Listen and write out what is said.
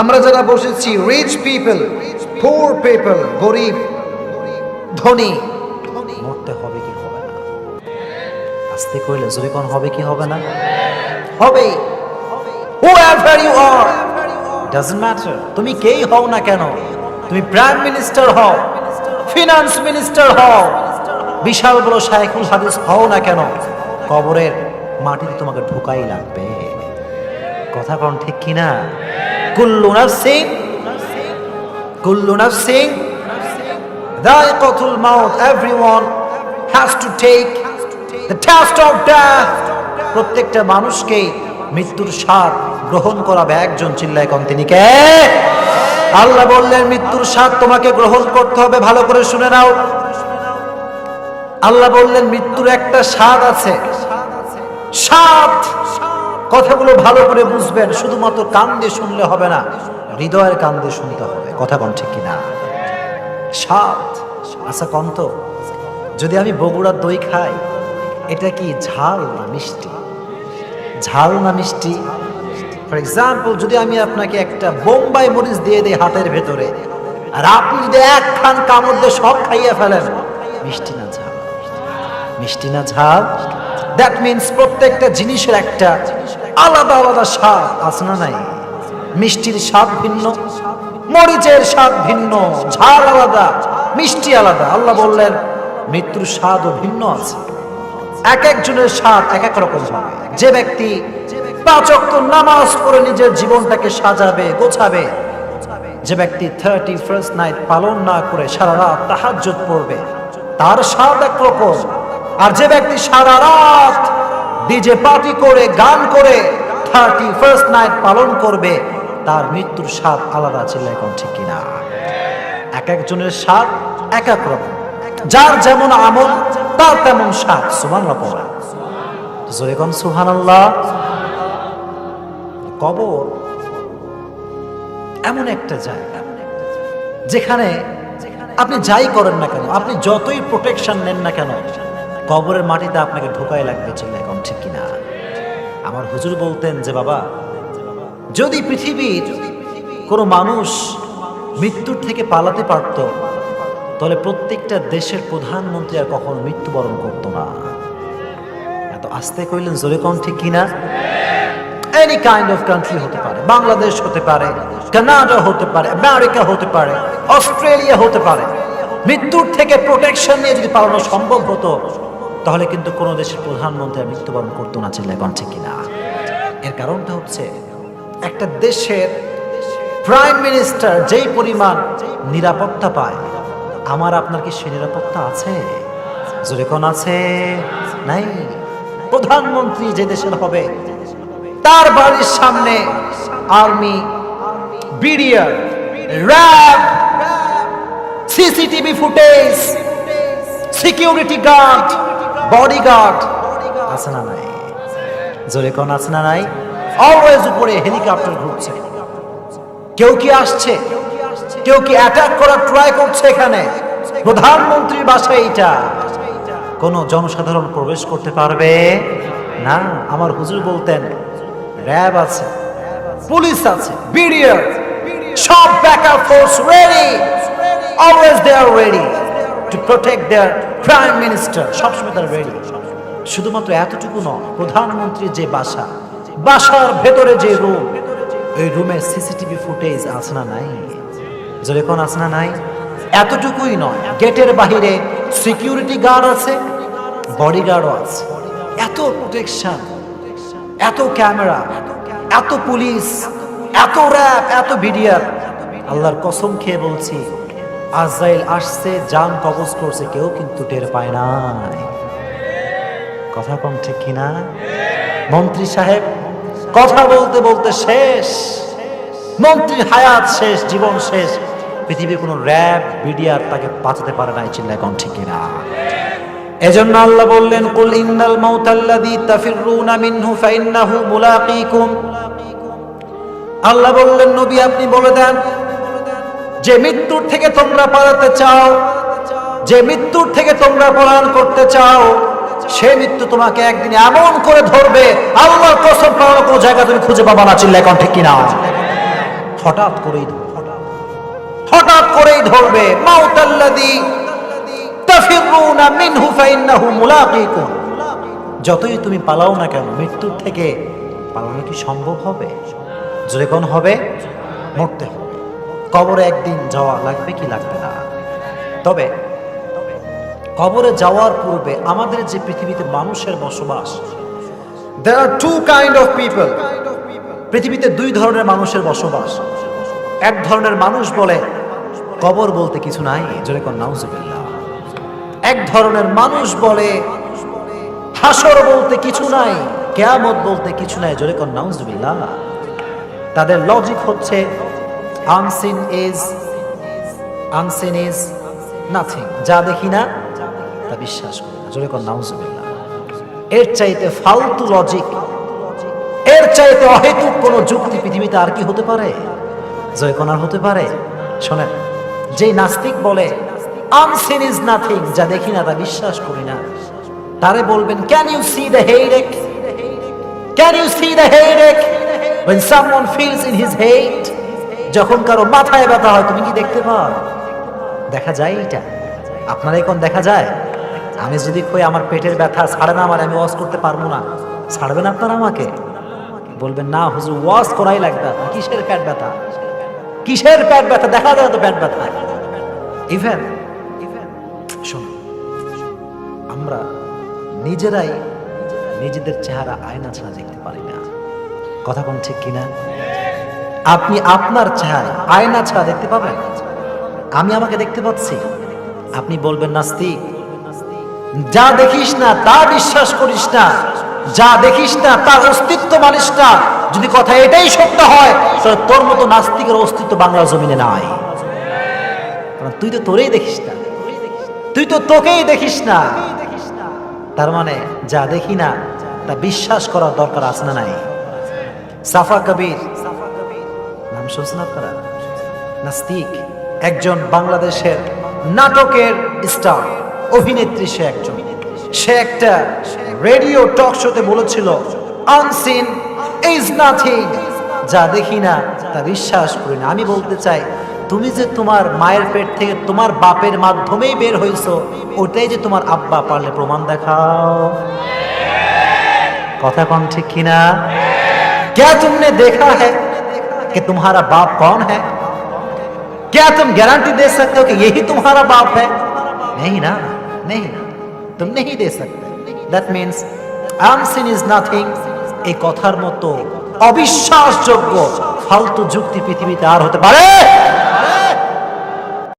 আমরা যারা বসেছি রিচ পিপল পুর পিপল গরিব, ধনী, মরতে হবে কি হবে না? আস্তে কইলে যদি কোন হবে কি হবে না? হবেই। Whoever you are, doesn't matter তুমি কেই হও না কেন? তুমি প্রাইম মিনিস্টার হও ফিনান্স মিনিস্টার হও, বিশাল বড় শাইখুল হাদিস হও না কেন? কবরের মাটিতে তোমাকে ঢোকাই লাগবে। কথা কোন ঠিক কিনা? কুল্লু নাফসিং কুল্লু নাফসিং, দায়কাতুল মাউত everyone has to take the test of death প্রত্যেকটা মানুষকে মৃত্যুর স্বাদ গ্রহণ করাবে একজন চিল্লায় কন তিনি কে? আল্লাহ বললেন, মৃত্যুর স্বাদ তোমাকে গ্রহণ করতে হবে। ভালো করে শুনে নাও। আল্লাহ বললেন, মৃত্যুর একটা স্বাদ আছে। স্বাদ। কথাগুলো ভালো করে বুঝবেন, শুধুমাত্র কান দিয়ে শুনলে হবে না, হৃদয়ের কান দিয়ে শুনতে হবে। কথা কোন ঠিক কিনা? স্বাদ আচ্ছা কন্ত যদি আমি বগুড়ার দই খাই, এটা কি ঝাল না মিষ্টি? ঝাল না মিষ্টি? ফর এক্সাম্পল যদি আমি আপনাকে একটা বোম্বাই মরিচ দিয়ে দিই হাতের ভেতরে, আর আপনি যদি এক খান কামড় দিয়ে সব খাইয়ে ফেলেন, মিষ্টি না ঝাল? মিষ্টি না ঝাল? দ্যাট মিন্স প্রত্যেকটা জিনিসের একটা আলাদা আলাদা স্বাদ, আছে না নাই? মিষ্টির স্বাদ ভিন্ন, মরিচের স্বাদ ভিন্ন, ঝাল আলাদা, মিষ্টি আলাদা। আল্লাহ বললেন, মৃত্যুর স্বাদও ভিন্ন আছে। এক একজনের স্বাদ এক এক রকম হবে। যে ব্যক্তি পাঁচ নামাজ পড়ে নিজের জীবনটাকে সাজাবে, গোছাবে, যে ব্যক্তি থার্টি ফার্স্ট নাইট পালন না করে সারা রাত তাহাজ্জুদ পড়বে, তার স্বাদ একরকম আর যে ব্যক্তি সারা রাত ডিজে পার্টি করে, গান করে থার্টি ফার্স্ট নাইট পালন করবে, তার মৃত্যুর স্বাদ আলাদা ছিল এখন ঠিক কিনা? এক একজনের স্বাদ এক এক রকম। যার যেমন আমল, তার তেমন স্বাদ, সুবহানাল্লাহ পড়া। জোরে কম সুবহানাল্লাহ। কবর এমন একটা জায়গা, যেখানে আপনি যাই করেন না কেন, আপনি যতই প্রোটেকশন নেন না কেন কবরের মাটিতে আপনাকে ঢোকাই লাগবে চিল্লা এখন ঠিক কিনা? আমার হুজুর বলতেন যে, বাবা, যদি পৃথিবীর কোনো মানুষ মৃত্যুর থেকে পালাতে পারত, তাহলে প্রত্যেকটা দেশের প্রধানমন্ত্রী আর কখনো মৃত্যুবরণ করতো না। এত আস্তে কইলেন জোরে কন ঠিক কিনা? এনি কাইন্ড অফ কান্ট্রি হতে পারে, বাংলাদেশ হতে পারে, কানাডা হতে পারে, আমেরিকা হতে পারে, অস্ট্রেলিয়া হতে পারে। মৃত্যুর থেকে প্রোটেকশন নিয়ে যদি পালানো সম্ভব হতো তাহলে কিন্তু কোনো দেশের প্রধানমন্ত্রী মৃত্যুবরণ করতো না, চিল্লায় কন? এর কারণটা হচ্ছে, একটা দেশের প্রাইম মিনিস্টার যেই পরিমাণ নিরাপত্তা পায়, আমার আপনার কি সে নিরাপত্তা আছে? জোরে কোন আছে? নাই। প্রধানমন্ত্রী যে দেশের হবে, তার বাড়ির সামনে army BDR, RAB, CCTV footage security guard bodyguard আছে না নাই? জোরে কোন আছে না নাই? অলওয়েজ উপরে হেলিকপ্টার ঘুরছে। কেউ কি আসছে? কেউ কি অ্যাটাক করার ট্রাই করছে এখানে? প্রধানমন্ত্রীর বাসায় এইটা। কোন জনসাধারণ প্রবেশ করতে পারবে? না, আমার হুজুর বলতেন, র্যাব আছে, পুলিশ আছে বিডিআর সব backup force ready always they are ready to protect their prime minister সবসময় তারা রেডি শুধুমাত্র এতটুকু নয়, প্রধানমন্ত্রীর যে বাসা, বাসার ভেতরে যে রুম ওই রুমে সিসিটিভি ফুটেজ আছে না নাই? জোরে কোন আছে না নাই? এতটুকুই নয়, গেটের বাহিরে সিকিউরিটি গার্ড আছে বডিগার্ডও আছে। এত প্রোটেকশন এত ক্যামেরা এত পুলিশ এত র্যাব এত বিডিআর আল্লাহর কসম খেয়ে বলছি আজরাইল আসছে জান কবজ করছে, কেউ কিন্তু টের পায় নাই। কথা কম ঠিক কিনা? মন্ত্রী সাহেব, কথা বলতে বলতে শেষ। মন্ত্রীর হায়াত শেষ, জীবন শেষ। পৃথিবীর কোনো র্যাব, বিডিআর তাকে বাঁচাতে পারে নাই, চিল্লায় কম ঠিক কিনা? এজন্য আল্লাহ বললেন, কুল ইন্নাল মাউতাল্লাযী তাফিররুনা মিনহু ফাইন্নাহু মুলাকীকুম। আল্লাহ বললেন, নবী, আপনি বলে দেন যে মৃত্যুর থেকে তোমরা পালাতে চাও, যে মৃত্যুর থেকে তোমরা পলায়ন করতে চাও, সে মৃত্যু তোমাকে একদিন এমন করে ধরবে, আল্লাহর কসম পাওয়ার কোনো জায়গা তুমি খুঁজে পাবা না চিল্লা এখন ঠিক কিনা? হঠাৎ করেই হঠাৎ করেই ধরবে। যতই তুমি পালাও না কেন, মৃত্যুর থেকে পালানো কি সম্ভব হবে? যদি কোন হবে, মরতে হবে। কবরে একদিন যাওয়া লাগবে কি লাগবে না? তবে কবরে যাওয়ার পূর্বে আমাদের যে পৃথিবীতে মানুষের বসবাস, There are two kind of people পৃথিবীতে দুই ধরনের মানুষের বসবাস। এক ধরনের মানুষ বলে, কবর বলতে কিছু নাই, জোরে নাউজুবিল্লাহ। এক ধরনের মানুষ বলে, হাসর বলতে কিছু নাই, কেয়ামত বলতে কিছু নাই, জোরে নাউজুবিল্লাহ। তাদের লজিক হচ্ছে unseen is unseen is nothing যা দেখি না, তা বিশ্বাস করি না। জোরে নাউজুবিল্লাহ। এর চাইতে ফালতু লজিক এর চাইতে অহেতুক কোনো যুক্তি পৃথিবীতে আর কি হতে পারে? জয়কোনার হতে পারে? শোনেন যে নাস্তিক বলে আনসিন ইজ নাথিং যা দেখি না, তা বিশ্বাস করি না। তারে বলবেন can you see the headache can you see the headache when someone feels in his head যখন কারও মাথায় ব্যথা হয়, তুমি কি দেখতে পাও? দেখা যায় এটা আপনার এখন দেখা যায়? আমি যদি কই আমার পেটের ব্যথা ছাড়ে না, আমার আমি ওয়াশ করতে পারব না। ছাড়বেন আপনারা আমাকে? বলবেন, না, হুজুর, ওয়াশ করাই লাগবে। কিসের পেট ব্যথা? কিসের পেট ব্যথা? দেখা যায় তো পেট ব্যথা ইভেন শোন, আমরা নিজেরাই নিজেদের চেহারা আয়না ছাড়া দেখতে পারি না। কথা কোন ঠিক কিনা? আপনি আপনার চেহারা আয়না ছাড়া দেখতে পাবেন? আমি আমাকে দেখতে পাচ্ছি। আপনি বলবেন, নাস্তিক, যা দেখিস না, তা বিশ্বাস করিস না। যা দেখিস না, তার অস্তিত্ব মানিস না। যদি কথা এটাই সত্য হয়, তাহলে তোর মতো নাস্তিকের অস্তিত্ব বাংলা জমিনে নাই। কারণ তুই তো তোরেই দেখিস না। তুই তো তোকেই দেখিস না। তার মানে যা দেখি না, তা বিশ্বাস করার দরকার আছে না নাই? সাফা কবির নাম শুনছেন আপনারা নাস্তিক একজন বাংলাদেশের নাটকের স্টার অভিনেত্রী সে একজন সে একটা রেডিও টক শোতে বলেছিল আনসিন ইজ নাথিং যা দেখি না তা বিশ্বাস করি না আমি বলতে চাই তুমি যে তোমার মায়ের পেট থেকে তোমার বাপের মাধ্যমেই বের হয়েছো ওটাই যে তোমার আব্বা পারলে প্রমাণ দেখাও কথা কন ঠিক কিনা क्या तुमने देखा है कि तुम्हारा बाप कौन है क्या तुम गारंटी दे सकते हो कि यही तुम्हारा बाप है नहीं ना नहीं तुम नहीं दे सकते that means unseen is nothing এই কথার মতো অবিশ্বাসযোগ্য ফালতু যুক্তি পৃথিবীতে আর হতে পারে